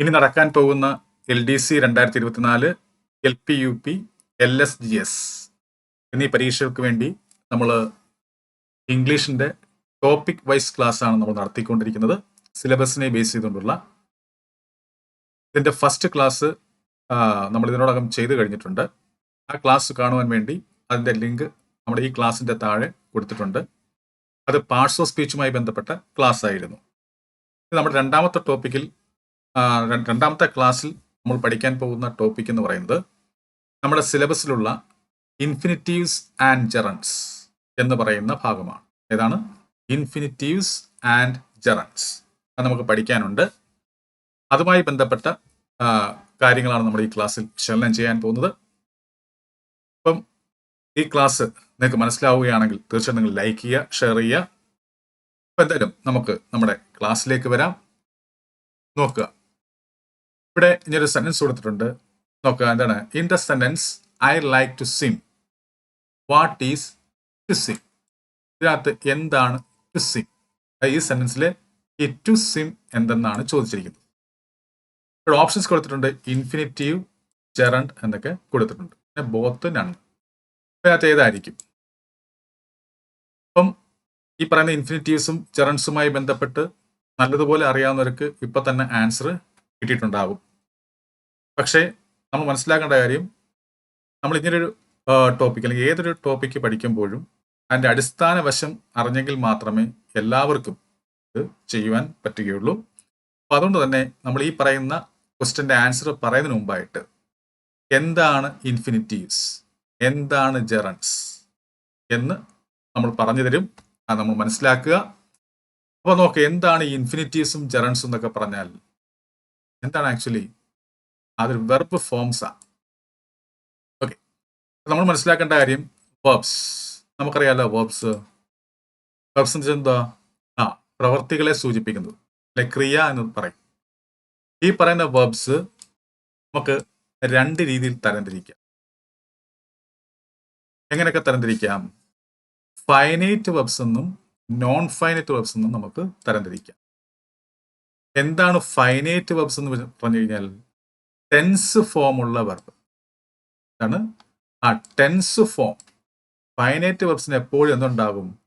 ഇനി നടക്കാൻ പോകുന്ന എൽ ഡി സി രണ്ടായിരത്തി ഇരുപത്തിനാല് L P U P L S G S എന്നീ പരീക്ഷകൾക്ക് വേണ്ടി നമ്മൾ ഇംഗ്ലീഷിന്റെ ടോപ്പിക് വൈസ് ക്ലാസ് ആണ് നമ്മൾ നടത്തിക്കൊണ്ടിരിക്കുന്നത്. സിലബസിനെ ബേസ് ചെയ്തുകൊണ്ടുള്ള ഇതിന്റെ ഫസ്റ്റ് ക്ലാസ് നമ്മൾ ഇതിനോടകം ചെയ്തു കഴിഞ്ഞിട്ടുണ്ട്. ആ ക്ലാസ് കാണുവാൻ വേണ്ടി അതിന്റെ ലിങ്ക് നമ്മുടെ ഈ ക്ലാസ്സിന്റെ താഴെ കൊടുത്തിട്ടുണ്ട്. അത് പാർട്സ് ഓഫ് സ്പീച്ചുമായി ബന്ധപ്പെട്ട ക്ലാസ് ആയിരുന്നു. നമ്മുടെ രണ്ടാമത്തെ ടോപ്പിക്കിൽ രണ്ടാമത്തെ ക്ലാസ്സിൽ നമ്മൾ പഠിക്കാൻ പോകുന്ന ടോപ്പിക് എന്ന് പറയുന്നത് നമ്മുടെ സിലബസിലുള്ള ഇൻഫിനിറ്റീവ്സ് ആൻഡ് ജെറൻസ് എന്ന് പറയുന്ന ഭാഗമാണ്. ഏതാണ്? ഇൻഫിനിറ്റീവ്സ് ആൻഡ് ജെറൻസ് അത് നമുക്ക് പഠിക്കാനുണ്ട്. അതുമായി ബന്ധപ്പെട്ട കാര്യങ്ങളാണ് നമ്മൾ ഈ ക്ലാസ്സിൽ വിശകലനം ചെയ്യാൻ പോകുന്നത്. അപ്പം ഈ ക്ലാസ് നിങ്ങൾക്ക് മനസ്സിലാവുകയാണെങ്കിൽ തീർച്ചയായും നിങ്ങൾ ലൈക്ക് ചെയ്യുക ഷെയർ ചെയ്യുക. അപ്പം എന്തായാലും നമുക്ക് നമ്മുടെ ക്ലാസ്സിലേക്ക് വരാം. നോക്കുക. ഇവിടെ ഇനിയൊരു സെന്റൻസ് കൊടുത്തിട്ടുണ്ട്. നോക്കുക എന്താണ്? In the sentence I like to swim what is to swim ഇതിനകത്ത് എന്താണ് ടു സിം ഈ സെന്റൻസിൽ ഈ ടു സിം എന്തെന്നാണ് ചോദിച്ചിരിക്കുന്നത്. ഇവിടെ ഓപ്ഷൻസ് കൊടുത്തിട്ടുണ്ട്. ഇൻഫിനിറ്റീവ് ജെറണ്ട് എന്നൊക്കെ കൊടുത്തിട്ടുണ്ട്. പിന്നെ ബോത്ത് നൺ ഇതിനകത്ത് ഏതായിരിക്കും? അപ്പം ഈ പറയുന്ന ഇൻഫിനിറ്റീവ്സും ജെറൻസുമായി ബന്ധപ്പെട്ട് നല്ലതുപോലെ അറിയാവുന്നവർക്ക് ഇപ്പം തന്നെ ആൻസർ കിട്ടിയിട്ടുണ്ടാകും. പക്ഷേ നമ്മൾ മനസ്സിലാക്കേണ്ട കാര്യം നമ്മൾ ഇങ്ങനൊരു ടോപ്പിക് അല്ലെങ്കിൽ ഏതൊരു ടോപ്പിക്ക് പഠിക്കുമ്പോഴും അതിന്റെ അടിസ്ഥാന വശം അറിഞ്ഞെങ്കിൽ മാത്രമേ എല്ലാവർക്കും ഇത് ചെയ്യുവാൻ പറ്റുകയുള്ളൂ. അപ്പോൾ അതുകൊണ്ട് തന്നെ നമ്മൾ ഈ പറയുന്ന ക്വസ്റ്റ്യന്റെ ആൻസർ പറയുന്നതിന് മുമ്പായിട്ട് എന്താണ് ഇൻഫിനിറ്റീവ്സ് എന്താണ് ജെറൻസ് എന്ന് നമ്മൾ പറഞ്ഞു തരും. അത് നമ്മൾ മനസ്സിലാക്കുക. അപ്പോൾ നോക്കുക എന്താണ് ഈ ഇൻഫിനിറ്റീവ്സും ജെറൻസും എന്നൊക്കെ പറഞ്ഞാൽ എന്താണ് ആക്ച്വലി അതൊരു വെർബ് ഫോംസ് ആണ് ഓക്കെ നമ്മൾ മനസ്സിലാക്കേണ്ട കാര്യം വേർബ്സ് നമുക്കറിയാലോ വേർബ്സ് വേർബ്സ് എന്ന് വെച്ചാൽ എന്താ? ആ പ്രവർത്തികളെ സൂചിപ്പിക്കുന്നത്. അല്ലെ ക്രിയ എന്ന് പറയും. ഈ പറയുന്ന വേർബ്സ് നമുക്ക് രണ്ട് രീതിയിൽ തരംതിരിക്കാം. എങ്ങനെയൊക്കെ തരംതിരിക്കാം? ഫൈനൈറ്റ് വെബ്സ് എന്നും നോൺ ഫൈനൈറ്റ് വെബ്സ് എന്നും നമുക്ക് തരംതിരിക്കാം. എന്താണ് ഫൈനൈറ്റ് വെർബ്സ് എന്ന് പറഞ്ഞ് കഴിഞ്ഞാൽ ടെൻസ് ഫോം ഉള്ള വെർബ് ആണ് ആ ടെൻസ് ഫോം ഫൈനൈറ്റ് വെർബ്സിന് എപ്പോഴും എന്തുണ്ടാകും?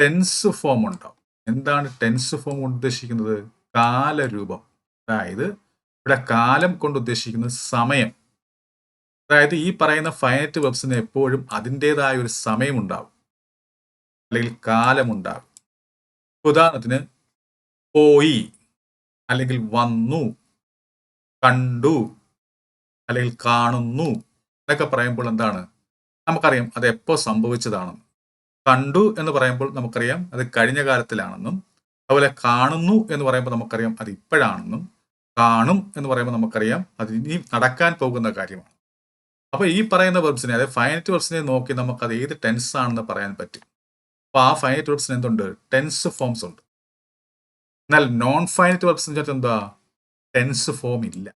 ടെൻസ് ഫോം ഉണ്ടാവും. എന്താണ് ടെൻസ് ഫോം കൊണ്ട് ഉദ്ദേശിക്കുന്നത്? കാലരൂപം. അതായത് ഇവിടെ കാലം കൊണ്ട് ഉദ്ദേശിക്കുന്നത് സമയം. അതായത് ഈ പറയുന്ന ഫൈനൈറ്റ് വെബ്സിന് എപ്പോഴും അതിന്റെതായ ഒരു സമയമുണ്ടാകും അല്ലെങ്കിൽ കാലമുണ്ടാകും ഉദാഹരണത്തിന് പോയി. അല്ലെങ്കിൽ വന്നു കണ്ടു അല്ലെങ്കിൽ കാണുന്നു എന്നൊക്കെ പറയുമ്പോൾ എന്താണ്? നമുക്കറിയാം അത് എപ്പോൾ സംഭവിച്ചതാണെന്ന്. കണ്ടു എന്ന് പറയുമ്പോൾ നമുക്കറിയാം അത് കഴിഞ്ഞ കാലത്തിലാണെന്നും. അതുപോലെ കാണുന്നു എന്ന് പറയുമ്പോൾ നമുക്കറിയാം അത് ഇപ്പോഴാണെന്നും. കാണും എന്ന് പറയുമ്പോൾ നമുക്കറിയാം അത് ഇനി നടക്കാൻ പോകുന്ന കാര്യമാണ്. അപ്പോൾ ഈ പറയുന്ന വെർബ്സിനെ അതായത് ഫൈനറ്റ് വെർബ്സിനെ നോക്കി നമുക്ക് അത് ഏത് ടെൻസ് ആണെന്ന് പറയാൻ പറ്റും. അപ്പോൾ ആ ഫൈനറ്റ് വെർബ്സിന് എന്തുണ്ട്? ടെൻസ് ഫോംസ് ഉണ്ട്. എന്നാൽ നോൺ ഫൈനറ്റ് വെർബ്സ് വെച്ചാൽ എന്താ? ടെൻസ് ഫോം ഇല്ല.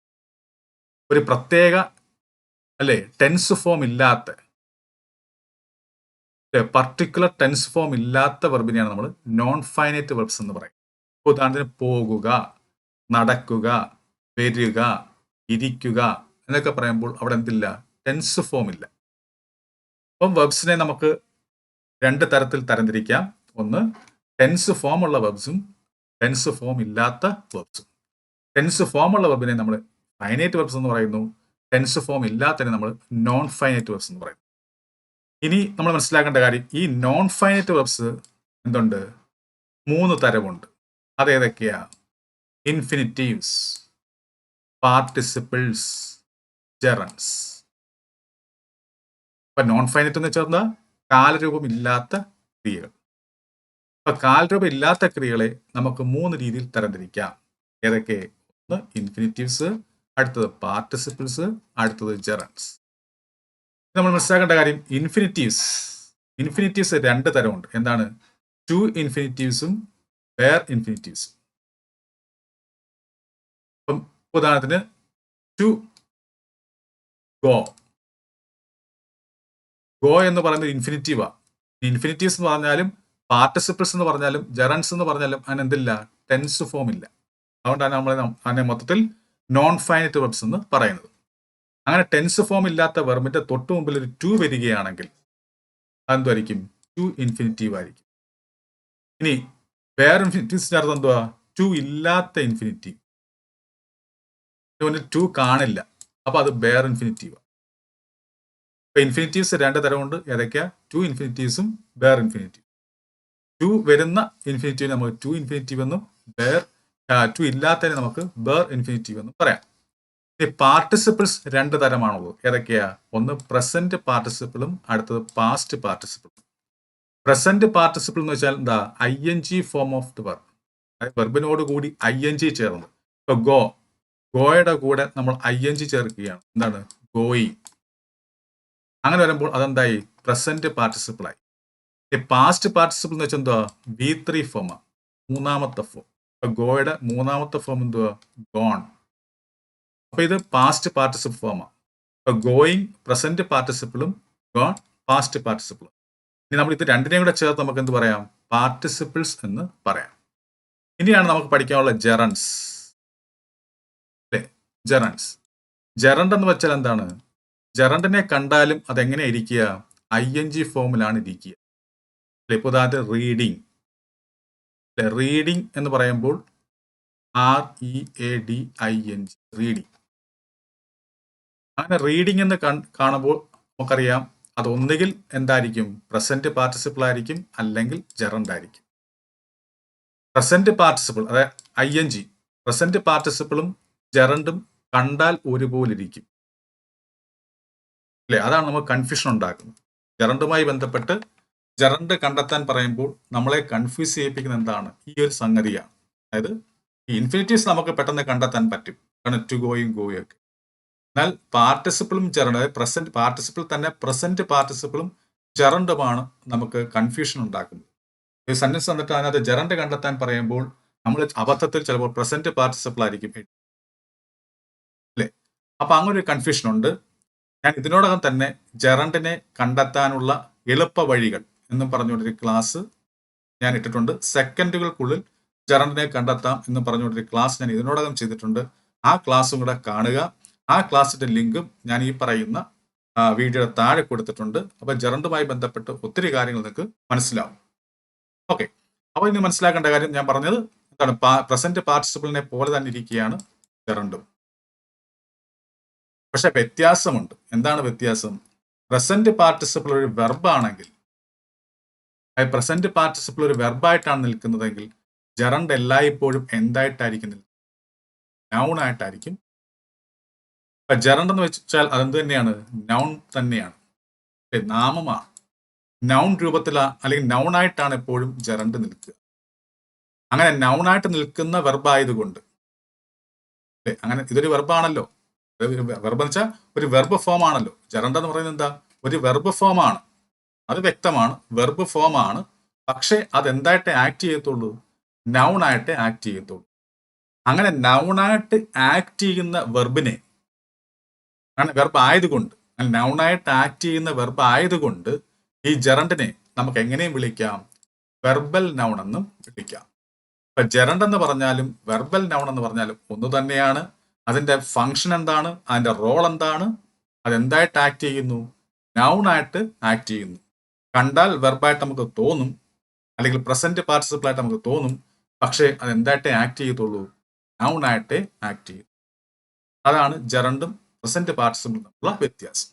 ഒരു പ്രത്യേക അല്ലെ? ടെൻസ് ഫോം ഇല്ലാത്ത പർട്ടിക്കുലർ ടെൻസ് ഫോം ഇല്ലാത്ത വെർബിനെയാണ് നമ്മൾ നോൺ ഫൈനൈറ്റ് വെർബ്സ് എന്ന് പറയും ഉദാഹരണത്തിന് പോകുക നടക്കുക വരിക ഇരിക്കുക എന്നൊക്കെ പറയുമ്പോൾ അവിടെ എന്തില്ല? ടെൻസ് ഫോം ഇല്ല. അപ്പം വെബ്സിനെ നമുക്ക് രണ്ട് തരത്തിൽ തരംതിരിക്കാം. ഒന്ന് ടെൻസ് ഫോം ഉള്ള വെബ്സും ടെൻസ് ഫോം ഇല്ലാത്ത വെബ്സും ടെൻസ് ഫോം ഉള്ള വെബിനെ നമ്മൾ ഫൈനൈറ്റ് വെബ്സ് എന്ന് പറയുന്നു. ടെൻസ് ഫോം ഇല്ലാത്തതിനെ നമ്മൾ നോൺ ഫൈനൈറ്റ് വെബ്സ് എന്ന് പറയുന്നു. ഇനി നമ്മൾ മനസ്സിലാക്കേണ്ട കാര്യം ഈ നോൺ ഫൈനൈറ്റ് വെബ്സ് എന്തുണ്ട്? മൂന്ന് തരമുണ്ട്. അതേതൊക്കെയാ ഇൻഫിനിറ്റീവ്സ് പാർട്ടിസിപ്പിൾസ് ജെറൻസ് ഇപ്പൊ നോൺ ഫൈനൈറ്റ് എന്ന് വെച്ചാൽ എന്താ? കാലരൂപം ഇല്ലാത്ത ക്രിയകൾ അപ്പൊ കാൽരൂപ ഇല്ലാത്ത ക്രിയകളെ നമുക്ക് മൂന്ന് രീതിയിൽ തരംതിരിക്കാം. ഏതൊക്കെ? ഒന്ന് ഇൻഫിനിറ്റീവ്സ് അടുത്തത് പാർട്ടിസിപ്പിൾസ് അടുത്തത് ജെറൻസ് നമ്മൾ മനസ്സിലാക്കേണ്ട കാര്യം ഇൻഫിനിറ്റീവ്സ് ഇൻഫിനിറ്റീവ്സ് രണ്ട് തരമുണ്ട്. എന്താണ്? ടു ഇൻഫിനിറ്റീവ്സും വേർ ഇൻഫിനിറ്റീവ്സും അപ്പം ഉദാഹരണത്തിന് ടു ഗോ ഗോ എന്ന് പറയുന്നത് ഇൻഫിനിറ്റീവാ ഇൻഫിനിറ്റീവ്സ് എന്ന് പറഞ്ഞാലും പാർട്ടിസിപ്പിൾസ് എന്ന് പറഞ്ഞാലും ജെറൻസ് എന്ന് പറഞ്ഞാലും അതിന് എന്തില്ല? ടെൻസ് ഫോം ഇല്ല. അതുകൊണ്ടാണ് നമ്മൾ അതിനെ മൊത്തത്തിൽ നോൺ ഫൈനറ്റ് വെർബ്സ് എന്ന് പറയുന്നത്. അങ്ങനെ ടെൻസ് ഫോം ഇല്ലാത്ത വെർബിന്റെ തൊട്ട് മുമ്പിൽ ഒരു ടു വരികയാണെങ്കിൽ അതെന്തായിരിക്കും ടു ഇൻഫിനിറ്റീവ് ആയിരിക്കും. ഇനി വേറെ ഇൻഫിനിറ്റീവ്സിന്റെ അർത്ഥം എന്തുവാ? ടു ഇല്ലാത്ത ഇൻഫിനിറ്റീവ് ടു കാണില്ല. അപ്പൊ അത് ബെയർ ഇൻഫിനിറ്റീവ് ഇപ്പൊ ഇൻഫിനിറ്റീവ്സ് രണ്ട് തരമുണ്ട് ഏതൊക്കെയാ? ടു ഇൻഫിനിറ്റീവ്സും ബെയർ ഇൻഫിനിറ്റീവ് ടു വരുന്ന ഇൻഫിനിറ്റീവ് നമുക്ക് ടു ഇൻഫിനിറ്റീവ് എന്നും ബെയർ ടു ഇല്ലാത്തതിന് നമുക്ക് ബേർ ഇൻഫിനിറ്റീവ് എന്നും പറയാം. ഇനി പാർട്ടിസിപ്പിൾസ് രണ്ട് തരമാണുള്ളത്. ഏതൊക്കെയാ? ഒന്ന് പ്രസന്റ് പാർട്ടിസിപ്പിളും അടുത്തത് പാസ്റ്റ് പാർട്ടിസിപ്പിളും പ്രസന്റ് പാർട്ടിസിപ്പിൾ എന്ന് വെച്ചാൽ എന്താ? I N G form of the verb അതായത് വെർബിനോട് കൂടി ഐ എൻ ജി ചേർന്ന്. ഇപ്പൊ ഗോ ഗോയുടെ കൂടെ നമ്മൾ ഐ എൻ ജി ചേർക്കുകയാണ്. എന്താണ്? ഗോയി അങ്ങനെ വരുമ്പോൾ അതെന്തായി? പ്രസന്റ് പാർട്ടിസിപ്പിൾ ആയി. പാസ്റ്റ് പാർട്ടിസിപ്പിൾ എന്ന് വെച്ചാൽ എന്തുവാ? ബി ത്രീ ഫോം മൂന്നാമത്തെ ഫോം ഗോയുടെ മൂന്നാമത്തെ ഫോം എന്തുവാ? ഗോൺ അപ്പൊ ഇത് പാസ്റ്റ് പാർട്ടിസിപ്പിൾ ഫോമാണ് അപ്പൊ ഗോയിങ് പ്രസന്റ് പാർട്ടിസിപ്പിളും ഗോൺ പാസ്റ്റ് പാർട്ടിസിപ്പിളും ഇനി നമ്മൾ ഇത് രണ്ടിനെയും കൂടെ ചേർത്ത് നമുക്ക് എന്ത് പറയാം? പാർട്ടിസിപ്പിൾസ് എന്ന് പറയാം. ഇനിയാണ് നമുക്ക് പഠിക്കാനുള്ള ജെറൻസ് അല്ലേ? ജെറൻസ് ജെറണ്ട് എന്ന് വെച്ചാൽ എന്താണ്? ജെറണ്ടിനെ കണ്ടാലും അതെങ്ങനെ ഇരിക്കുക? ഐ എൻ ജി ഫോമിലാണ് ഇരിക്കുക. ദാറ്റ് റീഡിങ് അല്ലെ റീഡിങ് എന്ന് പറയുമ്പോൾ R E A D I N G reading അങ്ങനെ റീഡിങ് എന്ന് കാണുമ്പോൾ നമുക്കറിയാം അത് ഒന്നുകിൽ എന്തായിരിക്കും? പ്രസന്റ് പാർട്ടിസിപ്പിൾ ആയിരിക്കും അല്ലെങ്കിൽ ജറണ്ട് ആയിരിക്കും. പ്രസന്റ് പാർട്ടിസിപ്പിൾ അതായത് ഐ എൻ ജി പ്രസന്റ് പാർട്ടിസിപ്പിളും ജറണ്ടും കണ്ടാൽ ഒരുപോലെ ഇരിക്കും അല്ലേ അതാണ് നമുക്ക് കൺഫ്യൂഷൻ ഉണ്ടാക്കുന്നത്. ജറണ്ടുമായി ബന്ധപ്പെട്ട് ജെറണ്ട് കണ്ടെത്താൻ പറയുമ്പോൾ നമ്മളെ കൺഫ്യൂസ് ചെയ്യിപ്പിക്കുന്ന എന്താണ്? ഈ ഒരു സംഗതിയാണ്. അതായത് ഈ ഇൻഫിനിറ്റീവ്സ് നമുക്ക് പെട്ടെന്ന് കണ്ടെത്താൻ പറ്റും. കാരണം ടു ഗോയും ഗോയും ഒക്കെ. എന്നാൽ പാർട്ടിസിപ്പിളും ജറണ്ട് അതായത് പ്രസന്റ് പാർട്ടിസിപ്പിൾ തന്നെ പ്രസന്റ് പാർട്ടിസിപ്പിളും ജറണ്ടുമാണ് നമുക്ക് കൺഫ്യൂഷൻ ഉണ്ടാക്കുന്നത്. ഒരു സെന്റൻസ് തന്നിട്ട് അതിനകത്ത് ജെറണ്ട് കണ്ടെത്താൻ പറയുമ്പോൾ നമ്മൾ അബദ്ധത്തിൽ ചിലപ്പോൾ പ്രസന്റ് പാർട്ടിസിപ്പിൾ ആയിരിക്കും. അല്ലേ? അപ്പൊ അങ്ങനെ ഒരു കൺഫ്യൂഷൻ ഉണ്ട്. ഞാൻ ഇതിനോടകം തന്നെ ജെറണ്ടിനെ കണ്ടെത്താനുള്ള എളുപ്പ വഴികൾ എന്നും പറഞ്ഞുകൊണ്ടൊരു ക്ലാസ് ഞാൻ ഇട്ടിട്ടുണ്ട്. സെക്കൻഡുകൾക്കുള്ളിൽ ജെറണ്ടിനെ കണ്ടെത്താം എന്ന് പറഞ്ഞുകൊണ്ടൊരു ക്ലാസ് ഞാൻ ഇതിനോടകം ചെയ്തിട്ടുണ്ട്. ആ ക്ലാസ്സും കൂടെ കാണുക. ആ ക്ലാസ്സിന്റെ ലിങ്കും ഞാൻ ഈ പറയുന്ന വീഡിയോയുടെ താഴെ കൊടുത്തിട്ടുണ്ട്. അപ്പൊ ജറണ്ടുമായി ബന്ധപ്പെട്ട് ഒത്തിരി കാര്യങ്ങൾ നിങ്ങൾക്ക് മനസ്സിലാവും. ഓക്കെ. അപ്പോൾ ഇനി മനസ്സിലാക്കേണ്ട കാര്യം ഞാൻ പറഞ്ഞത് എന്താണ്? പ്രസന്റ് പാർട്ടിസിപ്പിളിനെ പോലെ തന്നെ ഇരിക്കുകയാണ് ജറണ്ടും പക്ഷെ വ്യത്യാസമുണ്ട്. എന്താണ് വ്യത്യാസം? പ്രസന്റ് പാർട്ടിസിപ്പിൾ ഒരു വെർബാണെങ്കിൽ പ്രസന്റ് പാർട്ടിസിപ്പിൾ ഒരു വെർബായിട്ടാണ് നിൽക്കുന്നതെങ്കിൽ ജെറണ്ട് എല്ലായ്പ്പോഴും എന്തായിട്ടായിരിക്കും നൗൺ ആയിട്ടായിരിക്കും. ജെറണ്ട് എന്ന് വെച്ചാൽ അതെന്ത് തന്നെയാണ്? നൗൺ തന്നെയാണ്. നാമമാണ്. നൗൺ രൂപത്തിലാ അല്ലെങ്കിൽ നൗൺ ആയിട്ടാണ് എപ്പോഴും ജെറണ്ട് നിൽക്കുക. അങ്ങനെ നൗൺ ആയിട്ട് നിൽക്കുന്ന വെർബായതുകൊണ്ട് അങ്ങനെ ഇതൊരു വെർബാണല്ലോ വെർബ് എന്ന് വെച്ചാൽ ഒരു വെർബ് ഫോം ആണല്ലോ. ജെറണ്ട് എന്ന് പറയുന്നത് എന്താ? ഒരു വെർബ് ഫോം ആണ്. അത് വ്യക്തമാണ്. വെർബ് ഫോം ആണ്. പക്ഷെ അത് എന്തായിട്ട് ആക്ട് ചെയ്യത്തുള്ളൂ? നൗൺ ആയിട്ട് ആക്ട് ചെയ്യത്തുള്ളൂ. അങ്ങനെ നൗൺ ആയിട്ട് ആക്ട് ചെയ്യുന്ന വെർബിനെ അങ്ങനെ വെർബ് ആയതുകൊണ്ട് നൗൺ ആയിട്ട് ആക്ട് ചെയ്യുന്ന വെർബ് ആയതുകൊണ്ട് ഈ ജെറണ്ടിനെ നമുക്ക് എങ്ങനെയും വിളിക്കാം? വെർബൽ നൗൺ എന്നും വിളിക്കാം. ഇപ്പൊ ജെറണ്ട് എന്ന് പറഞ്ഞാലും വെർബൽ നൗൺ എന്ന് പറഞ്ഞാലും ഒന്ന് തന്നെയാണ്. അതിന്റെ ഫങ്ഷൻ എന്താണ്? അതിന്റെ റോൾ എന്താണ്? അതെന്തായിട്ട് ആക്ട് ചെയ്യുന്നു? നൗൺ ആയിട്ട് ആക്ട് ചെയ്യുന്നു. കണ്ടാൽ വെർബായിട്ട് നമുക്ക് തോന്നും അല്ലെങ്കിൽ പ്രസന്റ് പാർട്ടിസിപ്പിൾ ആയിട്ട് നമുക്ക് തോന്നും പക്ഷേ അത് എന്തായിട്ടേ ആക്ട് ചെയ്യത്തുള്ളൂ. നൗൺ ആയിട്ടേ ആക്ട് ചെയ്യും. അതാണ് ജറണ്ടും പ്രസന്റ് പാർട്ടിസിപ്പിളും തമ്മിലുള്ള വ്യത്യാസം.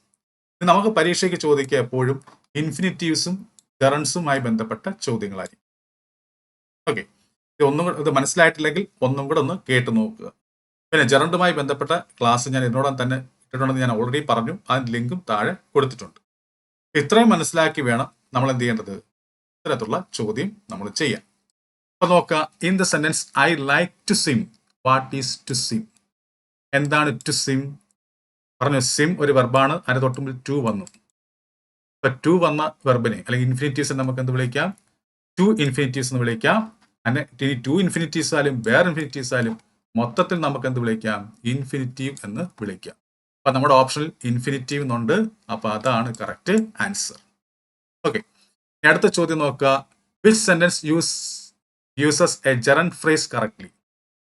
നമുക്ക് പരീക്ഷയ്ക്ക് ചോദിക്കുക എപ്പോഴും ഇൻഫിനിറ്റീവ്സും ജറൺസുമായി ബന്ധപ്പെട്ട ചോദ്യങ്ങളായിരിക്കും. ഓക്കെ ഇത് ഒന്നും ഇത് മനസ്സിലായിട്ടില്ലെങ്കിൽ ഒന്നും കൂടെ ഒന്ന് കേട്ട് നോക്കുക. പിന്നെ ജറണ്ടുമായി ബന്ധപ്പെട്ട ക്ലാസ് ഞാൻ ഇതിനോടൊപ്പം തന്നെ ഇട്ടിട്ടുണ്ടെന്ന് ഞാൻ ഓൾറെഡി പറഞ്ഞു. അതിന്റെ ലിങ്കും താഴെ കൊടുത്തിട്ടുണ്ട്. ഇത്രയും മനസ്സിലാക്കി വേണം നമ്മൾ എന്ത് ചെയ്യേണ്ടത് ഇത്തരത്തിലുള്ള ചോദ്യം നമ്മൾ ചെയ്യാം അപ്പൊ നോക്കുക in the sentence I like to swim what is to swim എന്താണ് ടു സിം പറഞ്ഞു സിം ഒരു വെർബാണ് അതിന് തൊട്ടുമ്പിൽ ടു വന്നു. ഇപ്പൊ ടു വന്ന വെർബിനെ അല്ലെങ്കിൽ ഇൻഫിനിറ്റീവ്സ് നമുക്ക് എന്ത് വിളിക്കാം? ടു ഇൻഫിനിറ്റീവ്സ് എന്ന് വിളിക്കാം. അങ്ങനെ ഇനി ടു ഇൻഫിനിറ്റീവ്സ് ആയാലും വേറെ ഇൻഫിനിറ്റീവ്സ് ആയാലും മൊത്തത്തിൽ നമുക്ക് എന്ത് വിളിക്കാം? ഇൻഫിനിറ്റീവ് എന്ന് വിളിക്കാം. അപ്പൊ നമ്മുടെ ഓപ്ഷനിൽ ഇൻഫിനിറ്റീവ് എന്നുണ്ട് അപ്പൊ അതാണ് കറക്റ്റ് ആൻസർ ഓക്കെ അടുത്ത ചോദ്യം നോക്കുക. Which sentence use uses a gerund phrase correctly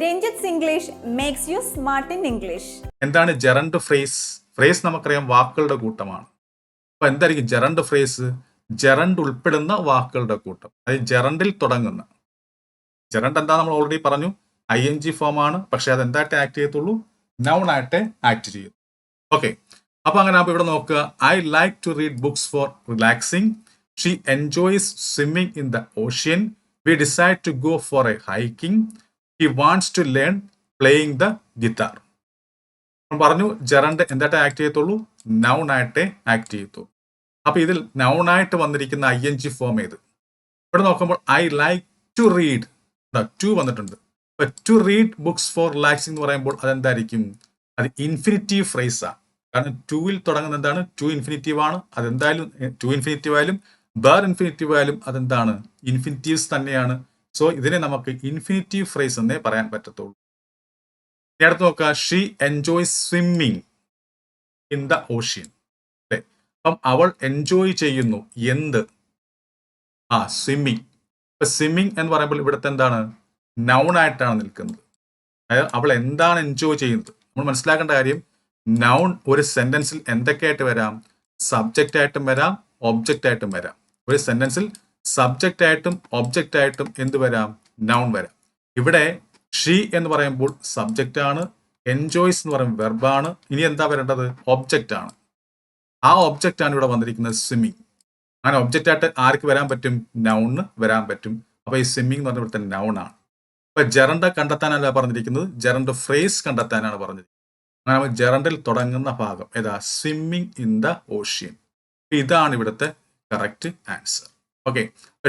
Ranjith English makes you smart in English എന്താണ് ജെറണ്ട് ഫ്രേസ് ഫ്രേസ് നമുക്കറിയാം വാക്കുകളുടെ കൂട്ടമാണ്. അപ്പൊ എന്തായിരിക്കും ജെറണ്ട് ഫ്രേസ് ജെറണ്ട് ഉൾപ്പെടുന്ന വാക്കുകളുടെ കൂട്ടം. അതായത് ജെറണ്ടിൽ തുടങ്ങുന്ന. ജെറണ്ട് എന്താ നമ്മൾ ഓൾറെഡി പറഞ്ഞു? ഐ എൻ ജി ഫോം ആണ്. പക്ഷെ അത് എന്തായിട്ട് ആക്ട് ചെയ്യത്തുള്ളൂ? നൗൺ ആയിട്ട് ആക്ട് ചെയ്യും ഓക്കെ അപ്പൊ അങ്ങനെ അപ്പൊ ഇവിടെ നോക്കുക. I like to read books for relaxing she enjoys swimming in the ocean we decide to go for a hiking he wants to learn playing the guitar പറഞ്ഞു gerund എന്തായിട്ട് act ചെയ്യത്തുള്ളൂ? Noun ആയിട്ടേ act ചെയ്യത്തുള്ളൂ. അപ്പൊ ഇതിൽ noun ആയിട്ട് വന്നിരിക്കുന്ന I N G form ഏത്? ഇവിടെ നോക്കുമ്പോൾ I like to read to വന്നിട്ടുണ്ട്. To read books for relaxing എന്ന് പറയുമ്പോൾ അതെന്തായിരിക്കും? അത് ഇൻഫിനിറ്റീവ് ഫ്രേസ് ആണ് കാരണം ടൂവിൽ തുടങ്ങുന്ന എന്താണ്? ടു ഇൻഫിനിറ്റീവ് ആണ്. അതെന്തായാലും ടു ഇൻഫിനിറ്റീവ് ആയാലും ബേർ ഇൻഫിനിറ്റീവ് ആയാലും അതെന്താണ്? ഇൻഫിനിറ്റീവ്സ് തന്നെയാണ്. സോ ഇതിനെ നമുക്ക് ഇൻഫിനിറ്റീവ് ഫ്രേസ് എന്നേ പറയാൻ പറ്റത്തുള്ളൂ. അടുത്ത് നോക്കുക. She enjoy swimming in the ocean അല്ലെ? അപ്പം അവൾ എൻജോയ് ചെയ്യുന്നു. എന്ത്? ആ സ്വിമ്മിങ് ഇപ്പൊ സ്വിമ്മിങ് എന്ന് പറയുമ്പോൾ ഇവിടുത്തെ എന്താണ്? നൗൺ ആയിട്ടാണ് നിൽക്കുന്നത്. അതായത് അവൾ എന്താണ് എൻജോയ് ചെയ്യുന്നത്? നമ്മൾ മനസ്സിലാക്കേണ്ട കാര്യം നൗൺ ഒരു സെന്റൻസിൽ എന്തൊക്കെയായിട്ട് വരാം? സബ്ജക്റ്റ് ആയിട്ടും വരാം ഒബ്ജക്റ്റ് ആയിട്ടും വരാം. ഒരു സെന്റൻസിൽ സബ്ജക്റ്റ് ആയിട്ടും ഒബ്ജക്റ്റ് ആയിട്ടും എന്ത് വരാം? നൗൺ വരാം. ഇവിടെ ഷീ എന്ന് പറയുമ്പോൾ സബ്ജക്റ്റ് ആണ് എൻജോയ്സ് എന്ന് പറയുമ്പോൾ വെർബാണ് ഇനി എന്താ വരേണ്ടത്? ഒബ്ജക്റ്റ് ആണ്. ആ ഒബ്ജക്റ്റ് ആണ് ഇവിടെ വന്നിരിക്കുന്നത് സ്വിമ്മിങ് അങ്ങനെ ഒബ്ജക്റ്റ് ആയിട്ട് ആർക്ക് വരാൻ പറ്റും? നൗണിന് വരാൻ പറ്റും. അപ്പൊ ഈ സ്വിമ്മിങ് എന്ന് പറഞ്ഞ ഇവിടുത്തെ നൗൺ ആണ്. അപ്പൊ ജെറണ്ട കണ്ടെത്താനല്ല പറഞ്ഞിരിക്കുന്നത്. ജെറണ്ട് ഫ്രേസ് കണ്ടെത്താനാണ് പറഞ്ഞത് അങ്ങനെ ജെറണ്ടിൽ തുടങ്ങുന്ന ഭാഗം. ഏതാ? സ്വിമ്മിങ് ഇൻ ദ ഓഷ്യൻ ഇതാണ് ഇവിടുത്തെ correct answer okay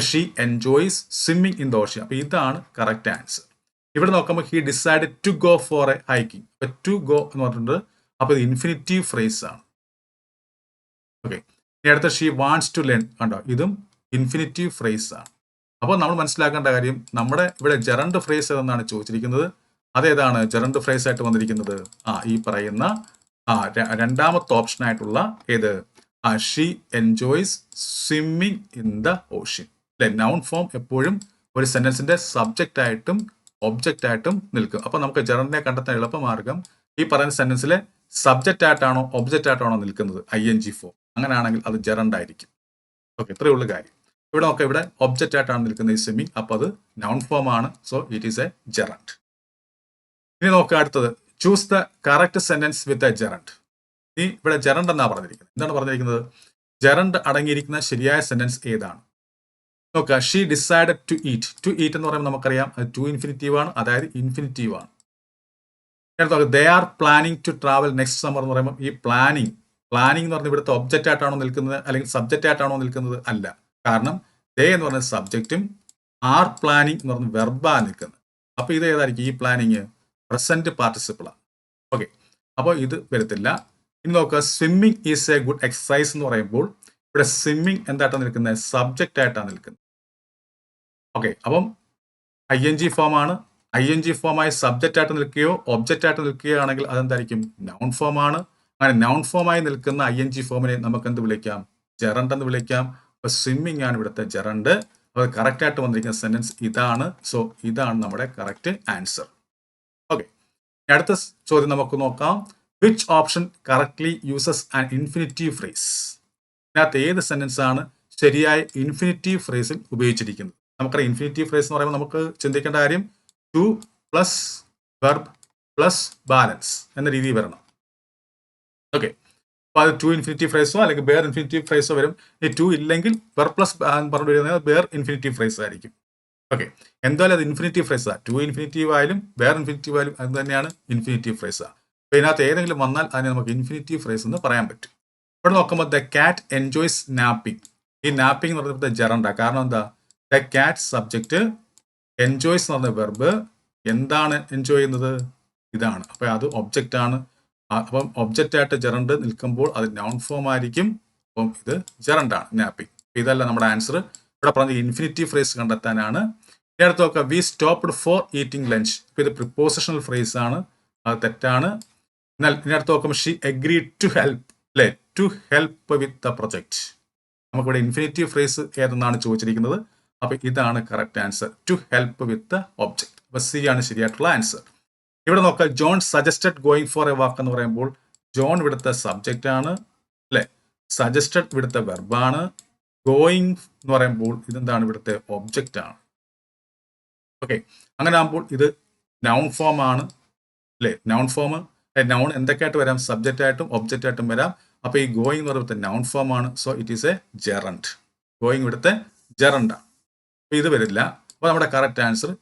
she enjoys swimming in the ocean അപ്പൊ ഇതാണ് കറക്റ്റ് ആൻസർ ഇവിടെ നോക്കുമ്പോൾ he decide to go for a hiking to go എന്ന് പറഞ്ഞിട്ടുണ്ട് അപ്പൊ ഇത് ഇൻഫിനിറ്റീവ് ഫ്രേസ് ആണ്. ഓക്കെ ഇനി അടുത്ത ഷീ വാണ്ട്സ് ടു ലേൺ കണ്ടോ ഇതും ഇൻഫിനിറ്റീവ് ഫ്രേസ് ആണ്. അപ്പോൾ നമ്മൾ മനസ്സിലാക്കേണ്ട കാര്യം നമ്മുടെ ഇവിടെ ജെറണ്ട് ഫ്രേസ് എന്നാണ് ചോദിച്ചിരിക്കുന്നത്? അതേതാണ് ജെറണ്ട് ഫ്രേസ് ആയിട്ട് വന്നിരിക്കുന്നത്. ആ ഈ പറയുന്ന ആ രണ്ടാമത്തെ ഓപ്ഷൻ ആയിട്ടുള്ള ഏത്? She enjoys swimming in the ocean അല്ലെ നൗൺ ഫോം എപ്പോഴും ഒരു സെന്റൻസിന്റെ സബ്ജക്റ്റ് ആയിട്ടും ഒബ്ജക്റ്റ് ആയിട്ടും നിൽക്കും. അപ്പൊ നമുക്ക് ജെറണ്ടിനെ കണ്ടെത്താൻ എളുപ്പമാർഗം ഈ പറയുന്ന സെന്റൻസിലെ സബ്ജക്റ്റ് ആയിട്ടാണോ ഒബ്ജക്റ്റ് ആയിട്ടാണോ നിൽക്കുന്നത്? ഐ എൻ ജി ഫോം അങ്ങനെയാണെങ്കിൽ അത് ജെറണ്ട് ആയിരിക്കും. ഓക്കെ ഇത്രയേ ഉള്ളൂ കാര്യം. ഇവിടെ നോക്കാം ഇവിടെ ഒബ്ജക്റ്റ് ആയിട്ടാണ് നിൽക്കുന്നത് ഈ സ്വിമ്മിങ് അപ്പൊ അത് നൗൺ ഫോം ആണ്. So it is a gerund ഇനി നോക്കുക അടുത്തത്. Choose the correct sentence with a gerund ഈ ഇവിടെ ജെറണ്ട് എന്നാ പറഞ്ഞിരിക്കുന്നത്? എന്താണ് പറഞ്ഞിരിക്കുന്നത്? ജെറണ്ട് അടങ്ങിയിരിക്കുന്ന ശരിയായ സെന്റൻസ് ഏതാണ്? നോക്കുക she decide to eat to eat എന്ന് പറയുമ്പോൾ നമുക്കറിയാം അത് ടു ഇൻഫിനിറ്റീവ് ആണ് അതായത് ഇൻഫിനിറ്റീവ് ആണ്. They are planning to travel next summer എന്ന് പറയുമ്പോൾ ഈ പ്ലാനിങ് പ്ലാനിങ് എന്ന് പറഞ്ഞാൽ ഇവിടുത്തെ ഒബ്ജക്റ്റ് ആയിട്ടാണോ നിൽക്കുന്നത് അല്ലെങ്കിൽ സബ്ജക്റ്റ് ആയിട്ടാണോ നിൽക്കുന്നത് അല്ല. കാരണം ദേ എന്ന് പറഞ്ഞ സബ്ജക്റ്റും ആർ പ്ലാനിങ് എന്ന് പറഞ്ഞ വെർബാ നിൽക്കുന്നത്. അപ്പൊ ഇത് ഏതായിരിക്കും? ഈ പ്ലാനിങ് പ്രസന്റ് പാർട്ടിസിപ്പിൾ ആണ്. ഓക്കെ അപ്പോൾ ഇത് വരത്തില്ല. ഇനി നോക്കുക swimming is a good exercise എന്ന് പറയുമ്പോൾ ഇവിടെ സ്വിമ്മിങ് എന്തായിട്ടാണ് നിൽക്കുന്നത്? സബ്ജക്റ്റ് ആയിട്ടാണ് നിൽക്കുന്നത്. ഓക്കെ അപ്പം ഐ എൻ ജി ഫോം ആണ്. ഐ എൻ ജി ഫോമായി സബ്ജക്റ്റ് ആയിട്ട് നിൽക്കുകയോ ഒബ്ജക്റ്റ് ആയിട്ട് നിൽക്കുകയോ ആണെങ്കിൽ അതെന്തായിരിക്കും? നൗൺ ഫോം ആണ്. അങ്ങനെ നൗൺ ഫോമായി നിൽക്കുന്ന ഐ എൻ ജി ഫോമിനെ നമുക്ക് എന്ത് വിളിക്കാം? ജെറണ്ട് എന്ന് വിളിക്കാം. അപ്പൊ സ്വിമ്മിങ് ആണ് ഇവിടുത്തെ ജെറണ്ട് അപ്പോൾ കറക്റ്റ് ആയിട്ട് വന്നിരിക്കുന്ന സെന്റൻസ് ഇതാണ്. സോ ഇതാണ് നമ്മുടെ കറക്റ്റ് ആൻസർ ഓക്കെ അടുത്ത ചോദ്യം നമുക്ക് നോക്കാം. Which option correctly uses an infinitive phrase ഇതിനകത്ത് ഏത് സെന്റൻസ് ആണ് ശരിയായ ഇൻഫിനിറ്റീവ് ഫ്രേസിൽ ഉപയോഗിച്ചിരിക്കുന്നത്? നമുക്കറിയാം ഇൻഫിനിറ്റീവ് ഫ്രേസ് എന്ന് പറയുമ്പോൾ നമുക്ക് ചിന്തിക്കേണ്ട കാര്യം to plus verb plus balance എന്ന രീതിയിൽ വരണം. ഓക്കെ അപ്പോൾ അത് ടു ഇൻഫിനിറ്റീവ് ഫ്രേസോ അല്ലെങ്കിൽ ബെയർ ഇൻഫിനിറ്റീവ് ഫ്രേസോ വരും. ഈ ടു ഇല്ലെങ്കിൽ വെർ പ്ലസ് പറഞ്ഞു വരുന്നത് ബെയർ ഇൻഫിനിറ്റീവ് ഫ്രേസ് ആയിരിക്കും. ഓക്കെ എന്തായാലും അത് ഇൻഫിനിറ്റീവ് ഫ്രേസാണ് ടു ഇൻഫിനിറ്റീവ് ആയാലും ബെയർ ഇൻഫിനിറ്റീവ് ആയാലും അത് തന്നെയാണ് ഇൻഫിനിറ്റീവ് ഫ്രേസാണ് ഇതിനകത്ത് ഏതെങ്കിലും വന്നാൽ അതിനെ നമുക്ക് ഇൻഫിനിറ്റീവ് ഫ്രേസ് എന്ന് പറയാൻ പറ്റും. ഇവിടെ നോക്കുമ്പോൾ ദ കാറ്റ് എൻജോയ്സ് നാപ്പിംഗ് ഈ നാപ്പിംഗ് എന്ന് പറയുന്നത് ജെറണ്ട കാരണം എന്താ? ദ കാറ്റ് സബ്ജക്റ്റ് എൻജോയ്സ് എന്ന് പറഞ്ഞ വെർബ് എന്താണ് എൻജോയ് ചെയ്യുന്നത്? ഇതാണ്. അപ്പൊ അത് ഒബ്ജക്റ്റ് ആണ്. അപ്പം ഒബ്ജക്റ്റ് ആയിട്ട് ജെറണ്ട് നിൽക്കുമ്പോൾ അത് നോൺ ഫോം ആയിരിക്കും. അപ്പം ഇത് ജെറണ്ട് ആണ് നാപ്പിംഗ് ഇതല്ല നമ്മുടെ ആൻസർ ഇവിടെ പറഞ്ഞ ഇൻഫിനിറ്റീവ് ഫ്രേസ് കണ്ടെത്താനാണ്. ഇനി അടുത്ത് നോക്കാം. We stopped for eating lunch ഇപ്പൊ ഇത് പ്രിപ്പോസിഷണൽ ഫ്രേസ് ആണ്. അത് തെറ്റാണ്. എന്നാൽ ഇതിനടുത്ത് നോക്കുമ്പോൾ ഷീ അഗ്രി ടു ഹെൽപ്പ് അല്ലെ to help with the project നമുക്കിവിടെ ഇൻഫിനിറ്റീവ് ഫ്രേസ് ഏതെന്നാണ് ചോദിച്ചിരിക്കുന്നത്? അപ്പൊ ഇതാണ് correct answer to help with the object അപ്പൊ സി ആണ് ശരിയായിട്ടുള്ള ആൻസർ ഇവിടെ നോക്കുക John suggested going for a walk എന്ന് പറയുമ്പോൾ ജോൺ ഇവിടുത്തെ സബ്ജക്റ്റ് ആണ് അല്ലെ സജസ്റ്റഡ് ഇവിടുത്തെ വെർബാണ് ഗോയിങ് എന്ന് പറയുമ്പോൾ ഇതെന്താണ് ഇവിടുത്തെ ഒബ്ജക്റ്റ് ആണ്. ഓക്കെ അങ്ങനെ ആകുമ്പോൾ ഇത് നൗൺ ഫോം ആണ് അല്ലേ നൗൺ ഫോം നൗൺ എന്തൊക്കെയായിട്ട് വരാം? സബ്ജക്റ്റ് ആയിട്ടും ഒബ്ജക്റ്റ് ആയിട്ടും വരാം. അപ്പൊ ഈ ഗോയിങ് എന്ന് പറയുന്നത് നൗൺ ഫോം ആണ്. So it is a gerund going ഇവിടുത്തെ ജെറണ്ട് അപ്പോൾ അപ്പൊ ഇത് വരില്ല. അപ്പൊ നമ്മുടെ കറക്റ്റ് ആൻസർ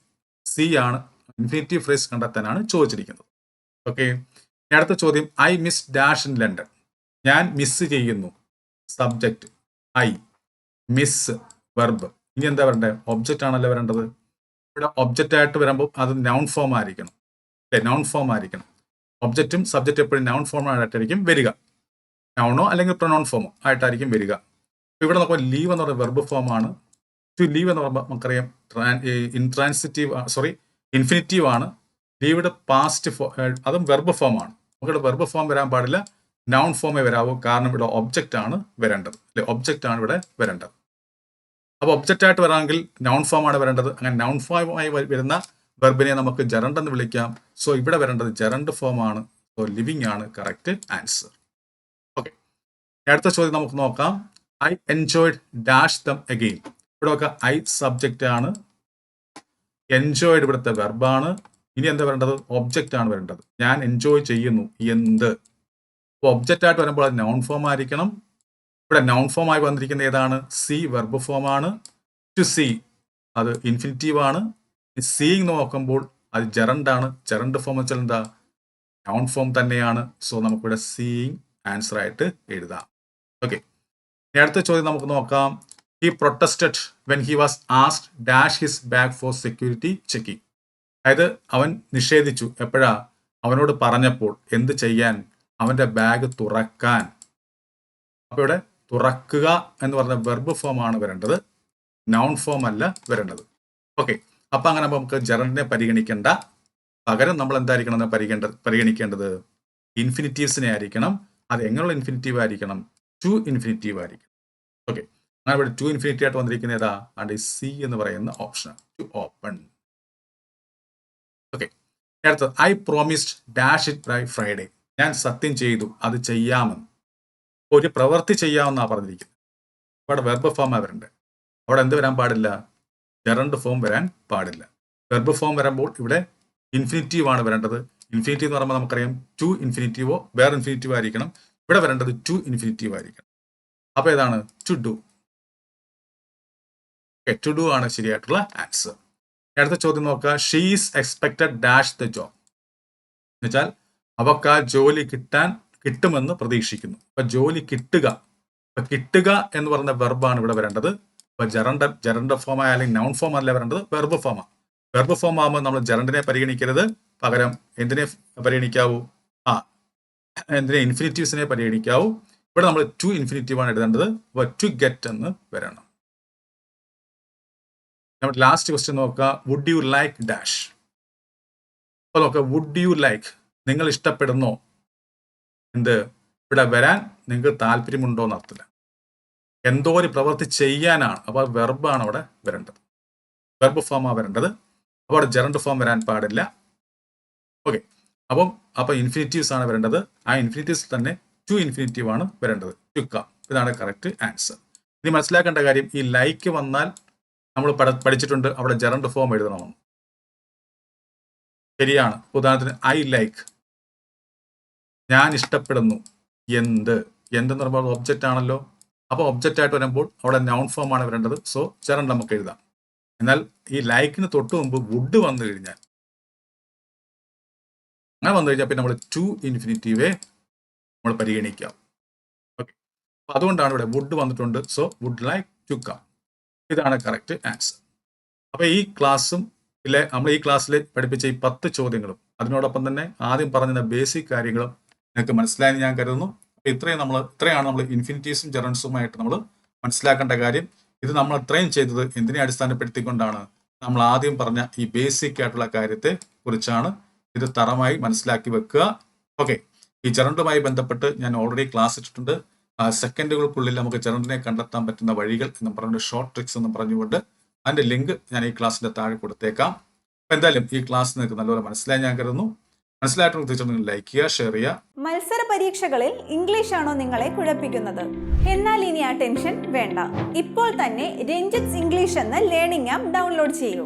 സി ആണ്. ഇൻഫിനിറ്റീവ് ഫ്രേസ് കണ്ടെത്താനാണ് ചോദിച്ചിരിക്കുന്നത്. ഓക്കെ അടുത്ത ചോദ്യം. I miss dash in London ഞാൻ മിസ് ചെയ്യുന്നു. സബ്ജക്റ്റ് ഐ മിസ് വെർബ് ഇനി എന്താ വരണ്ടേ? ഒബ്ജക്റ്റ് ആണല്ലോ വരേണ്ടത്? ഇവിടെ ഒബ്ജക്റ്റ് ആയിട്ട് വരുമ്പോൾ അത് നൗൺ ഫോം ആയിരിക്കണം. നൗൺ ഫോം ആയിരിക്കണം. ഒബ്ജക്റ്റും സബ്ജക്റ്റ് എപ്പോഴും നൗൺ ഫോമോ ആയിട്ടായിരിക്കും വരിക. നൗണോ അല്ലെങ്കിൽ പ്രൊനൗൺ ഫോമോ ആയിട്ടായിരിക്കും വരിക. ഇവിടെ നോക്കുമ്പോൾ ലീവ് എന്ന് പറയുന്നത് വെർബ് ഫോം ആണ്. ടു ലീവ് എന്ന് പറയുമ്പോൾ നമുക്കറിയാം ഇൻട്രാൻസിറ്റീവ് സോറി ഇൻഫിനിറ്റീവ് ആണ്. ലീവിടെ പാസ്റ്റ് ഫോ അതും വെർബ് ഫോമാണ് നമുക്കിവിടെ വെർബ് ഫോം വരാൻ പാടില്ല. നൗൺ ഫോമേ വരാവൂ. കാരണം ഇവിടെ ഒബ്ജക്റ്റ് ആണ് വരേണ്ടത്. അല്ലെ ഒബ്ജക്റ്റ് ആണ് ഇവിടെ വരേണ്ടത്. അപ്പോൾ ഒബ്ജക്റ്റ് ആയിട്ട് വരാമെങ്കിൽ നൗൺ ഫോം ആണ് വരേണ്ടത്. അങ്ങനെ നൗൺ ഫോമായി വരുന്ന വെർബിനെ നമുക്ക് ജറണ്ട് എന്ന് വിളിക്കാം. സോ ഇവിടെ വരേണ്ടത് ജറണ്ട് ഫോം ആണ്. സോ ലിവിങ് ആണ്. കറക്റ്റ് ആൻസർ ഓക്കെ അടുത്ത ചോദ്യം നമുക്ക് നോക്കാം. I enjoyed dash them again ഇവിടെ ഒക്കെ ഐ സബ്ജക്റ്റ് ആണ്. എൻജോയ്ഡ് ഇവിടുത്തെ വെർബാണ് ഇനി എന്താ വരേണ്ടത്? ഒബ്ജക്റ്റ് ആണ് വരേണ്ടത്. ഞാൻ എൻജോയ് ചെയ്യുന്നു. എന്ത്? അപ്പോൾ ഒബ്ജക്റ്റ് ആയിട്ട് വരുമ്പോൾ അത് നൗൺ ഫോം ആയിരിക്കണം. ഇവിടെ നൗൺ ഫോം ആയി വന്നിരിക്കുന്ന ഏതാണ്? സി വെർബ് ഫോം ആണ്. ടു സി അത് ഇൻഫിനിറ്റീവ് ആണ്. സീയിങ് നോക്കുമ്പോൾ അത് ജെറണ്ട് ആണ്. ജെറണ്ട് ഫോം വെച്ചാൽ എന്താ? നൗൺ ഫോം തന്നെയാണ്. സോ നമുക്കിവിടെ സീയിങ് ആൻസർ ആയിട്ട് എഴുതാം. ഓക്കെ ഇനി അടുത്ത ചോദ്യം നമുക്ക് നോക്കാം. He protested when he was asked dash his bag for security checking അതായത് അവൻ നിഷേധിച്ചു. എപ്പോഴാ? അവനോട് പറഞ്ഞപ്പോൾ എന്ത് ചെയ്യാൻ? അവന്റെ ബാഗ് തുറക്കാൻ. അപ്പോൾ ഇവിടെ തുറക്കുക എന്ന് പറഞ്ഞ വെർബ് ഫോമാണ് വരേണ്ടത്. നൗൺ ഫോം അല്ല വരേണ്ടത്. ഓക്കെ അപ്പൊ അങ്ങനെ നമുക്ക് ജനറലിനെ പരിഗണിക്കേണ്ട. പകരം നമ്മൾ എന്തായിരിക്കണം എന്ന് പരിഗണ പരിഗണിക്കേണ്ടത്? ഇൻഫിനിറ്റീവ്സിനെ ആയിരിക്കണം. അത് എങ്ങനെയുള്ള ഇൻഫിനിറ്റീവ് ആയിരിക്കണം? ടു ഇൻഫിനിറ്റീവ് ആയിരിക്കണം. ഓക്കെ. അങ്ങനെ ഇവിടെ ടു ഇൻഫിനിറ്റി ആയിട്ട് വന്നിരിക്കുന്ന ഏതാ? ആണ്ട് സി എന്ന് പറയുന്ന ഓപ്ഷൻ ടു ഓപ്പൺ. ഓക്കെ. അടുത്തത്. I promised dash it by Friday. ഞാൻ സത്യം ചെയ്തു. അത് ചെയ്യാമെന്ന്. ഒരു പ്രവൃത്തി ചെയ്യാമെന്നാണ് പറഞ്ഞിരിക്കുന്നത്. അവിടെ വെർബ് ഫോം അവരുണ്ട്. അവിടെ എന്ത് വരാൻ പാടില്ല? ജെറണ്ട് ഫോം വരാൻ പാടില്ല. വെർബ് ഫോം വരുമ്പോൾ ഇവിടെ ഇൻഫിനിറ്റീവ് ആണ് വരേണ്ടത്. ഇൻഫിനിറ്റീവ് എന്ന് പറയുമ്പോൾ നമുക്കറിയാം ടു ഇൻഫിനിറ്റീവോ വേറെ ഇൻഫിനിറ്റീവ് ആയിരിക്കണം. ഇവിടെ വരേണ്ടത് ടു ഇൻഫിനിറ്റീവ് ആയിരിക്കണം. അപ്പൊ ഏതാണ്? ടു ഡു ടു ഡു ആണ് ശരിയായിട്ടുള്ള ആൻസർ അടുത്ത ചോദ്യം നോക്കുക. She's expected dash the job എന്നുവെച്ചാൽ അവക്ക് ആ ജോലി കിട്ടാൻ കിട്ടുമെന്ന് പ്രതീക്ഷിക്കുന്നു. അപ്പൊ ജോലി കിട്ടുക. അപ്പൊ കിട്ടുക എന്ന് പറഞ്ഞ വെർബാണ് ഇവിടെ വരേണ്ടത്. ഇപ്പൊ ജെറണ്ട ജെറണ്ട ഫോം അല്ലെങ്കിൽ നൗൺ ഫോം അല്ല വരേണ്ടത് വെർബ് ഫോമാണ് വെർബ് ഫോം ആകുമ്പോൾ നമ്മൾ ജെറണ്ടിനെ പരിഗണിക്കരുത്. പകരം എന്തിനെ പരിഗണിക്കാവൂ? ആ എന്തിനെ? ഇൻഫിനിറ്റീവ്സിനെ പരിഗണിക്കാവൂ. ഇവിടെ നമ്മൾ ടു ഇൻഫിനിറ്റീവ് ആണ് എഴുതേണ്ടത്. അപ്പൊ ടു ഗെറ്റ് എന്ന് വരണം. നമ്മുടെ ലാസ്റ്റ് ക്വസ്റ്റ്യൻ നോക്കുക. വുഡ് യു ലൈക്ക് ഡാഷ് അപ്പൊ നോക്കുക വുഡ് യു ലൈക്ക് നിങ്ങൾ ഇഷ്ടപ്പെടുന്നോ? എന്ത്? ഇവിടെ വരാൻ നിങ്ങൾക്ക് താല്പര്യമുണ്ടോ എന്നർത്ഥമില്ല. എന്തോ ഒരു പ്രവൃത്തി ചെയ്യാനാണ്. അപ്പോൾ വെർബാണ് അവിടെ വരേണ്ടത്. വെർബ് ഫോമാണ് വരേണ്ടത്. അപ്പോൾ അവിടെ ജെറണ്ട് ഫോം വരാൻ പാടില്ല. ഓക്കെ അപ്പം അപ്പോൾ ഇൻഫിനിറ്റീവ്സ് ആണ് വരേണ്ടത്. ആ ഇൻഫിനിറ്റീവ്സ് തന്നെ ടു ഇൻഫിനിറ്റീവ് ആണ് വരേണ്ടത്. ചുക്ക ഇതാണ് കറക്റ്റ് ആൻസർ ഇനി മനസ്സിലാക്കേണ്ട കാര്യം ഈ ലൈക്ക് വന്നാൽ നമ്മൾ പഠിച്ചിട്ടുണ്ട് അവിടെ ജെറണ്ട് ഫോം എഴുതണമെന്ന്. ശരിയാണ്. ഉദാഹരണത്തിന് ഐ ലൈക്ക് ഞാൻ ഇഷ്ടപ്പെടുന്നു. എന്ത്? എന്തെന്ന് പറയുമ്പോൾ ഒബ്ജക്റ്റ് ആണല്ലോ. അപ്പോൾ ഒബ്ജക്റ്റ് ആയിട്ട് വരുമ്പോൾ അവിടെ നൗൺ ഫോം ആണ് വരേണ്ടത്. സോ ചെറണ്ട് നമുക്ക് എഴുതാം. എന്നാൽ ഈ ലൈക്കിന് തൊട്ട് മുമ്പ് വുഡ് വന്നു കഴിഞ്ഞാൽ അങ്ങനെ വന്നു കഴിഞ്ഞാൽ പിന്നെ നമ്മൾ ടു ഇൻഫിനിറ്റീവേ നമ്മൾ പരിഗണിക്കാം. ഓക്കെ അപ്പൊ അതുകൊണ്ടാണ് ഇവിടെ വുഡ് വന്നിട്ടുണ്ട്. So would like to come ഇതാണ് കറക്റ്റ് ആൻസർ അപ്പൊ ഈ ക്ലാസ്സും ഇല്ലെ നമ്മൾ ഈ ക്ലാസ്സിൽ പഠിപ്പിച്ച ഈ പത്ത് ചോദ്യങ്ങളും അതിനോടൊപ്പം തന്നെ ആദ്യം പറഞ്ഞ ബേസിക് കാര്യങ്ങളും നിങ്ങൾക്ക് മനസ്സിലായെന്ന് ഞാൻ കരുതുന്നു. അപ്പോൾ ഇത്രയും നമ്മൾ ഇത്രയാണ് നമ്മൾ ഇൻഫിനിറ്റീസും ജെറൻസുമായിട്ട് നമ്മൾ മനസ്സിലാക്കേണ്ട കാര്യം. ഇത് നമ്മൾ ഇത്രയും ചെയ്തത് എന്തിനെ അടിസ്ഥാനപ്പെടുത്തിക്കൊണ്ടാണ്? നമ്മൾ ആദ്യം പറഞ്ഞ ഈ ബേസിക് ആയിട്ടുള്ള കാര്യത്തെ കുറിച്ചാണ് ഇത് തറമായി മനസ്സിലാക്കി വെക്കുക. ഓക്കെ. ഈ ജെറണ്ടുമായി ബന്ധപ്പെട്ട് ഞാൻ ഓൾറെഡി ക്ലാസ് ഇട്ടിട്ടുണ്ട്. സെക്കൻഡുകൾക്കുള്ളിൽ നമുക്ക് ജെറണ്ടിനെ കണ്ടെത്താൻ പറ്റുന്ന വഴികൾ എന്ന് പറഞ്ഞ ഷോർട്ട് ട്രിക്സ് എന്ന് പറഞ്ഞുകൊണ്ട് അതിന്റെ ലിങ്ക് ഞാൻ ഈ ക്ലാസ്സിന്റെ താഴെ കൊടുത്തേക്കാം. എന്തായാലും ഈ ക്ലാസ് നിങ്ങൾക്ക് നല്ലപോലെ മനസ്സിലായി ഞാൻ കരുതുന്നു. മനസ്സിലായിട്ടുള്ള ലൈക്ക് ചെയ്യുക ഷെയർ ചെയ്യുക. മത്സര പരീക്ഷകളിൽ ഇംഗ്ലീഷ് ആണോ നിങ്ങളെ കുഴപ്പിക്കുന്നത്? എന്നാൽ ഇനി ആ ടെൻഷൻ വേണ്ട. ഇപ്പോൾ തന്നെ രഞ്ജിത്സ് ഇംഗ്ലീഷ് എന്ന ലേണിംഗ് ആപ്പ് ഡൗൺലോഡ് ചെയ്യൂ.